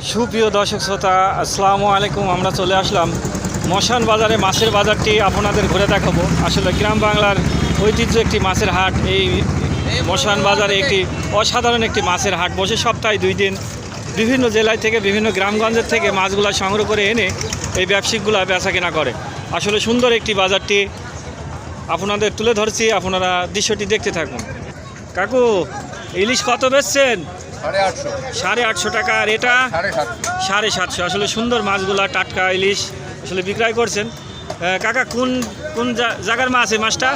সুপ্রিয় দর্শক শ্রোতা, আসসালামু আলাইকুম। আমরা চলে আসলাম মশান বাজারে মাছের বাজারটি আপনাদের ঘুরে দেখাবো। আসলে গ্রাম বাংলার ঐতিহ্য একটি মাছের হাট। এই মশান বাজারে একটি অসাধারণ একটি মাছের হাট। বসে সপ্তাহে দুই দিন বিভিন্ন জেলায় থেকে, বিভিন্ন গ্রামগঞ্জের থেকে মাছগুলা সংগ্রহ করে এনে এই ব্যবসায়িকগুলা বেচা কেনা করে। আসলে সুন্দর একটি বাজারটি আপনাদের তুলে ধরছি। আপনারা দৃশ্যটি দেখতে থাকুন। কাকু, ইলিশ কত বেচছেন? সাড়ে আটশো। টাকা। আর এটা? সাড়ে সাতশো। আসলে সুন্দর মাছগুলা টাটকা ইলিশ আসলে বিক্রয় করছেন। কাকা কোন কোন জায়গার মাছ এই মাছটা?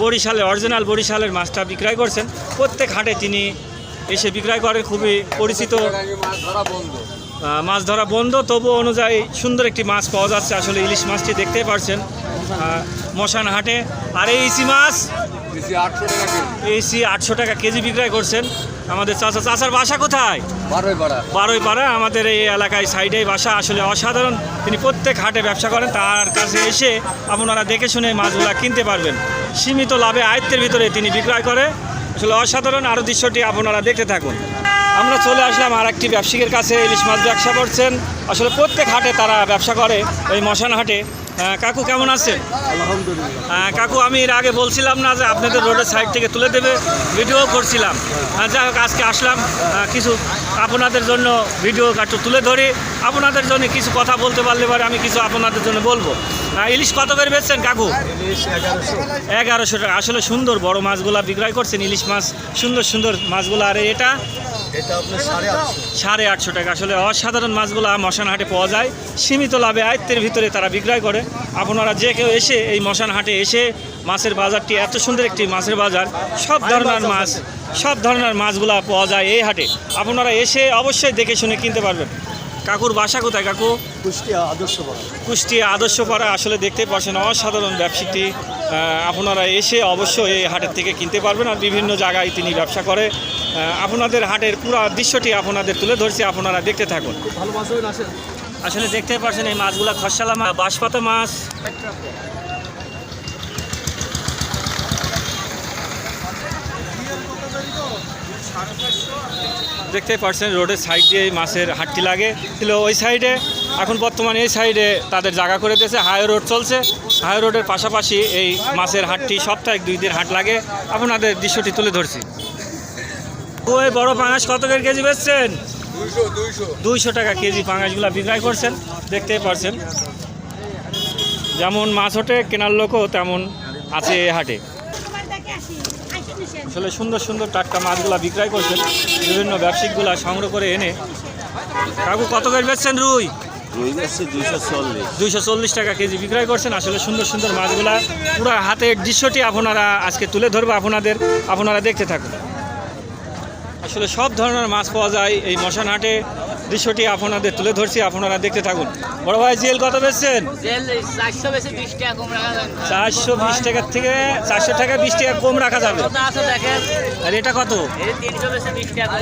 বরিশালে অরিজিনাল বরিশালের মাছটা বিক্রয় করছেন। প্রত্যেক হাটে তিনি এসে বিক্রয় করেন খুবই পরিচিত। মাছ ধরা বন্ধ। তবু অনুযায়ী সুন্দর একটি মাছ পাওয়া যাচ্ছে। আসলে ইলিশ মাছটি দেখতে পারছেন মশান হাটে। আর এই ইসি মাছ? এসি আটশো টাকা কেজি বিক্রয় করছেন। আমাদের চাচা চাচার বাসা কোথায়? বারোই পাড়া বারোই পাড়া আমাদের এই এলাকায় সাইডে বাসা। আসলে অসাধারণ তিনি প্রত্যেক হাটে ব্যবসা করেন। তার কাছে এসে আপনারা দেখে শুনে মাছগুলা কিনতে পারবেন। সীমিত লাভে আয়ত্তের ভিতরে তিনি বিক্রয় করে। আসলে অসাধারণ আরও দৃশ্যটি আপনারা দেখতে থাকুন। আমরা চলে আসলাম আর একটি ব্যবসায়ীর কাছে। ইলিশ মাছ ব্যবসা করছেন। আসলে প্রত্যেক হাটে তারা ব্যবসা করে। এই মশান হাটে কাকু কেমন আছেন? আহ, কাকু আমি এর আগে বলছিলাম না যে আপনাদের রোডের সাইড থেকে তুলে দেবে ভিডিও করছিলাম। যাই হোক আজকে আসলাম কিছু আপনাদের জন্য ভিডিও একটু তুলে ধরি। আপনাদের জন্য কিছু কথা বলতে পারলে পরে আমি কিছু আপনাদের জন্য বলব। ইলিশ কত করে বেচছেন কাকু? এগারোশো টাকা। আসলে সুন্দর বড় মাছগুলা বিক্রয় করছেন ইলিশ মাছ সুন্দর সুন্দর মাছগুলো। আর এটা? সাড়ে আটশো। টাকা। আসলে অসাধারণ মাছগুলা মশানহাটে পাওয়া যায়। সীমিত লাভে আয়ত্তের ভিতরে তারা বিক্রয় করে। আপনারা যে কেউ এসে এই মশানহাটে এসে মাছের বাজারটি এত সুন্দর একটি মাছের বাজার সব ধরনের মাছ সব ধরনের মাছগুলা পাওয়া যায় এই হাটে। আপনারা এসে অবশ্যই দেখে শুনে কিনতে পারবেন। কাকুর বাসা কোথায় কাকু? কুষ্টিয়া আদর্শ পাড়া কুষ্টিয়া আদর্শপাড়া আসলে দেখতে পাচ্ছেন অসাধারণ ব্যবসাটি। আপনারা এসে অবশ্যই এই হাটের থেকে কিনতে পারবেন আর বিভিন্ন জায়গায় তিনি ব্যবসা করে। আপনাদের হাটের পুরো দৃশ্যটি আপনাদের তুলে ধরছি, আপনারা দেখতে থাকুন। আসলে দেখতে পাচ্ছেন এই মাছগুলা খসালা মাছ বাঁশপাতা মাছ। দেখতে পাচ্ছেন রোডের সাইড দিয়ে এই মাছের হাটটি লাগে। ছিল ওই সাইডে, এখন বর্তমানে এই সাইডে তাদের জায়গা করে দিয়েছে হাই রোড চলছে। হাই রোডের পাশাপাশি এই মাছের হাটটি সপ্তাহে দুই দিন হাট লাগে। আপনাদের দৃশ্যটি তুলে ধরছি। ওই বড় পাঙাশ কত করে কেজি বেচছেন? দুইশো টাকা কেজি পাঙাশগুলো বিক্রয় করছেন দেখতে পারছেন। যেমন মাছ ওঠে কেনার লোকও তেমন আছে এ হাটে। আসলে সুন্দর সুন্দর টাটকা মাছগুলো বিক্রয় করছেন বিভিন্ন ব্যবসায়িকগুলা সংগ্রহ করে এনে। কাকু কত করে বেচছেন রুই? রুই দুইশো চল্লিশ। দুইশো চল্লিশ টাকা কেজি বিক্রয় করছেন। আসলে সুন্দর সুন্দর মাছগুলা পুরো হাতের দৃশ্যটি আপনারা আজকে তুলে ধরবো আপনাদের। আপনারা দেখতে থাকুন। আসলে সব ধরনের মাছ পাওয়া যায় এই মশান হাটে দৃশ্যটি আপনাদের তুলে ধরছি আপনারা দেখতে থাকুন। বড় ভাই জিএল কত বেচছেন? চারশো বিশ টাকার থেকে চারশো টাকা বিশ টাকা কম রাখা যাবে। আর এটা কত।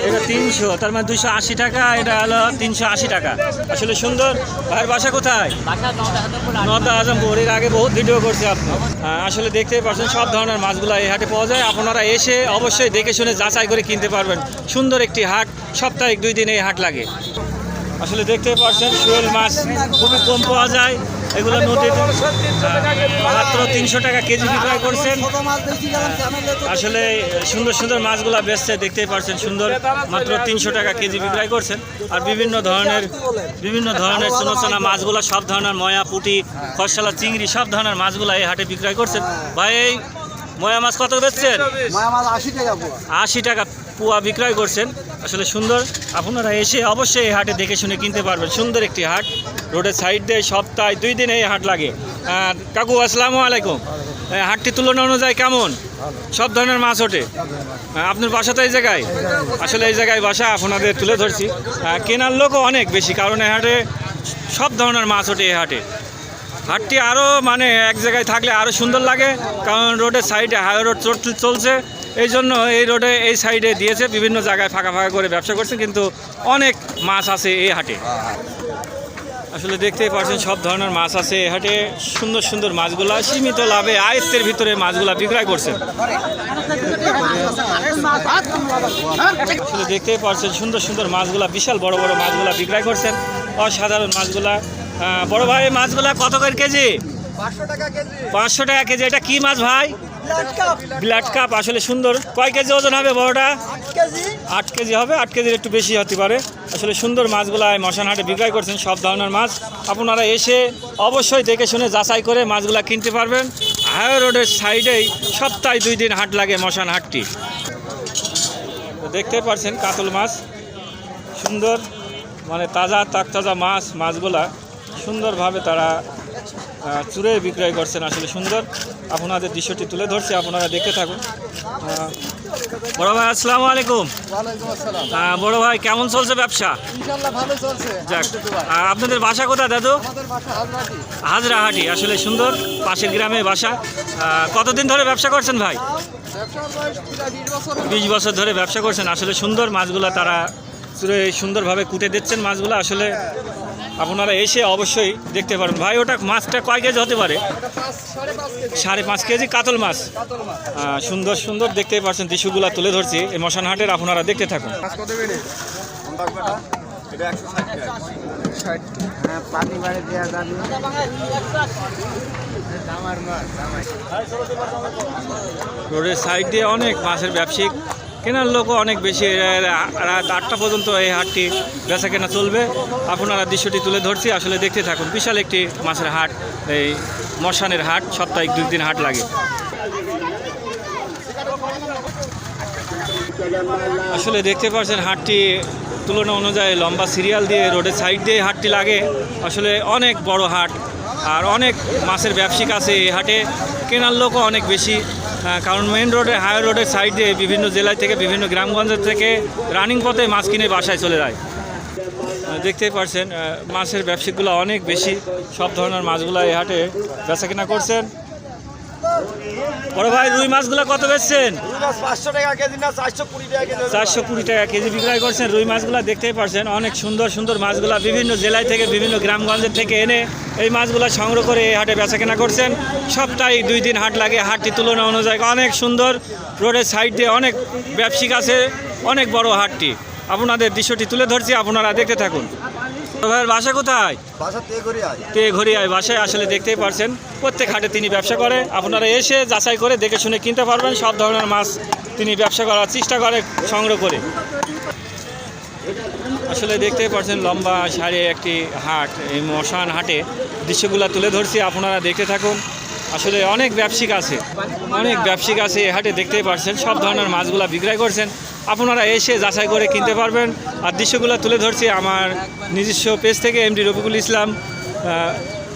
এটা তিনশো তার মানে দুশো আশি টাকা এটা হলো তিনশো আশি টাকা। আসলে সুন্দর। ভাইয়ের বাসা কোথায়? নদা আজমপুর এর আগে বহুত ভিডিও করছে আপনি। আসলে দেখতেই পাচ্ছেন সব ধরনের মাছগুলো এই হাটে পাওয়া যায়। আপনারা এসে অবশ্যই দেখে শুনে যাচাই করে কিনতে পারবেন। সুন্দর একটি হাট সপ্তাহে দুই দিন এই হাট লাগে। আসলে দেখতে পাচ্ছেন শোয়েল মাছ খুবই কম পাওয়া যায়। এগুলো নদীতে মাত্র তিনশো টাকা কেজি বিক্রয় করছেন। আসলে সুন্দর সুন্দর মাছগুলা বেচছে, দেখতেই পাচ্ছেন, সুন্দর, মাত্র তিনশো টাকা কেজি বিক্রয় করছেন। আর বিভিন্ন ধরনের বিভিন্ন ধরনের চুনোচনা মাছগুলা, সব ধরনের ময়া পুঁটি খরসালা চিংড়ি, সব ধরনের মাছগুলা এই হাটে বিক্রয় করছেন। ভাই, এই ময়া মাছ কত বেচছেন? মায়া মাছ আশি টাকা পোয়া। আশি টাকা পোয়া বিক্রয় করছেন। আসলে সুন্দর। আপনারা এসে অবশ্যই এই হাটে দেখে শুনে কিনতে পারবেন। সুন্দর একটি হাট। রোডের সাইড দিয়ে সপ্তাহে দুই দিন এই হাট লাগে। কাকু আসসালামু আলাইকুম। হাটটি তুলনা অনুযায়ী কেমন? সব ধরনের মাছ ওঠে। আপনার বাসা তো এই জায়গায়? আসলে এই জায়গায় বাসা আপনাদের তুলে ধরছি। কেনার লোকও অনেক বেশি। কারণ এই হাটে সব ধরনের মাছ ওঠে এই হাটে। হাটটি আরও মানে এক জায়গায় থাকলে আরও সুন্দর লাগে, কারণ রোডের সাইডে হাই রোড চল- চলছে। এই জন্য এই রোডে এই সাইডে দিয়েছে, বিভিন্ন জায়গায় ফাঁকা ফাঁকা করে ব্যবসা করছে, কিন্তু অনেক মাছ আছে এই হাটে। আসলে দেখতেই পাচ্ছেন সব ধরনের মাছ আছে এই হাটে। সুন্দর সুন্দর মাছগুলা, সীমিত লাভে আয়ত্তের ভিতরে মাছগুলা বিক্রয় করছেন আসলে দেখতেই পাচ্ছেন সুন্দর সুন্দর মাছগুলা, বিশাল বড় বড় মাছগুলা বিক্রয় করছেন। অসাধারণ মাছগুলা। আহ, বড় ভাই মাছগুলা কত করে কেজি? পাঁচশো টাকা কেজি। এটা কি মাছ ভাই? ব্লাড কাপ আসলে সুন্দর। কয় কেজি ওজন হবে বড়টা? আট কেজি। হবে আট কেজির একটু বেশি হতে পারে। আসলে সুন্দর মাছগুলা এই মশানহাটে বিক্রয় করছেন সব ধরনের মাছ। আপনারা এসে অবশ্যই দেখে শুনে যাচাই করে মাছগুলা কিনতে পারবেন। হাই রোডের সাইডেই সপ্তাহে দুই দিন হাট লাগে মশান হাটটি তো দেখতে পাচ্ছেন কাতল মাছ। সুন্দর মানে তাজা তাক তাজা মাছ মাছগুলা। সুন্দরভাবে তারা চুরে বিক্রয় করছেন আসলে সুন্দর। আপনাদের দৃশ্যটি তুলে ধরছে আপনারা দেখতে থাকুন। বড় ভাই আসসালামু আলাইকুম। বড় ভাই কেমন চলছে ব্যবসা? যাক আপনাদের বাসা কোথায় দাদু? হাজরাহাটি। আসলে সুন্দর পাশের গ্রামে বাসা। কতদিন ধরে ব্যবসা করছেন ভাই? বিশ বছর বিশ বছর ধরে ব্যবসা করছেন আসলে সুন্দর মাছগুলা তারা চুরে সুন্দরভাবে কুটে দিচ্ছেন মাছগুলো আসলে আপনারা এসে অবশ্যই দেখতে পারেন। ভাই ওটা মাছটা কয় কেজি হতে পারে? সাড়ে পাঁচ কেজি কাতল মাছ। কাতল মাছ আহ, সুন্দর সুন্দর দেখতেই পাচ্ছেন দৃশ্যগুলা তুলে ধরছি। এই মশান হাটের আপনারা দেখতে থাকুন। হ্যাঁ রোডের সাইড দিয়ে অনেক মাছের ব্যবসায়িক কেনার লোকও অনেক বেশি। রাত আটটা পর্যন্ত এই হাটটি বেচা কেনা চলবে। আপনারা দৃশ্যটি তুলে ধরছি, আসলে দেখতে থাকুন। বিশাল একটি মাছের হাট, এই মশানের হাট সপ্তাহে দুই দিন হাট লাগে। আসলে দেখতে পাচ্ছেন, হাটটি তুলনা অনুযায়ী লম্বা সিরিয়াল দিয়ে, রোডের সাইড দিয়ে হাটটি লাগে। আসলে অনেক বড় হাট, আর অনেক মাছের ব্যবসায়িক আছে এই হাটে। কেনার লোকও অনেক বেশি। কারণ মেন রোডে হাই রোডের সাইডে বিভিন্ন জেলায় থেকে, বিভিন্ন গ্রামগঞ্জের থেকে রানিং পথে মাছ কিনে বাসায় চলে যায়। দেখতেই পারছেন মাছের ব্যবসাগুলো অনেক বেশি। সব ধরনের মাছগুলো এই হাটে বেচা কিনা করছেন। বড় ভাই রুই মাছগুলো কত বেচছেন? চারশো কুড়ি টাকা কেজি বিক্রয় করছেন। রুই মাছগুলো দেখতেই পারছেন অনেক সুন্দর সুন্দর মাছগুলা বিভিন্ন জেলায় থেকে বিভিন্ন গ্রামগঞ্জের থেকে এনে এই মাছগুলো সংগ্রহ করে এই হাটে বেচা কেনা করছেন। সপ্তাহে দুই দিন হাট লাগে হাটটি তুলনা অনুযায়ী অনেক সুন্দর। রোডের সাইড দিয়ে অনেক ব্যবসায়িক আছে অনেক বড় হাটটি। আপনাদের দৃশ্যটি তুলে ধরছি আপনারা দেখতে থাকুন। ভাইয়ের বাসা কোথায়? তে ঘড়িয়ায় বাসায় আসলে দেখতেই পারছেন। প্রত্যেক হাটে তিনি ব্যবসা করে। আপনারা এসে যাচাই করে দেখে শুনে কিনতে পারবেন। সব ধরনের মাছ তিনি ব্যবসা করার চেষ্টা করে সংগ্রহ করে। আসলে দেখতেই পারছেন লম্বা সারি একটি হাট। এই মশান হাটে দৃশ্যগুলো তুলে ধরছি আপনারা দেখতে থাকুন। আসলে অনেক ব্যবসায়িক আছে। অনেক ব্যবসায়িক আছে এই হাটে দেখতেই পারছেন। সব ধরনের মাছগুলো বিক্রয় করছেন। আপনারা এসে যাচাই করে কিনতে পারবেন। আর দৃশ্যগুলো তুলে ধরছি আমার নিজস্ব পেজ থেকে MD Rafiqul Islam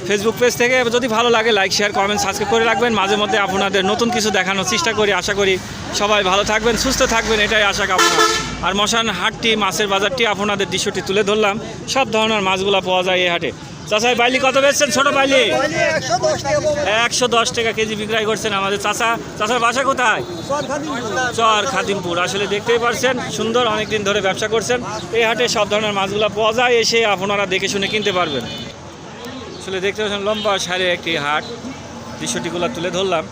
Facebook page থেকে। যদি ভালো লাগে লাইক শেয়ার কমেন্ট সাবস্ক্রাইব করে রাখবেন। মাঝে মধ্যে আপনাদের নতুন কিছু দেখানোর চেষ্টা করি। আশা করি সবাই ভালো থাকবেন, সুস্থ থাকবেন, এটাই আশা কামনা। আর মশান হাটটি, মাছের বাজারটি আপনাদের দৃশ্যটি তুলে ধরলাম। সব ধরনের মাছগুলো পাওয়া যায় এই হাটে। চাচাই বাইলি কত বেচছেন ছোট বাইলি একশো দশ টাকা কেজি বিক্রয় করছেন আমাদের চাচা। চাচার বাসা কোথায়? চর খাদিমপুর। আসলে দেখতেই পারছেন সুন্দর অনেক দিন ধরে ব্যবসা করছেন। এই হাটে সব ধরনের মাছগুলো পাওয়া যায় এসে আপনারা দেখে শুনে কিনতে পারবেন। আসলে দেখতে পাচ্ছেন লম্বা সারে একটি হাট। দৃশ্যটিগুলো তুলে ধরলাম।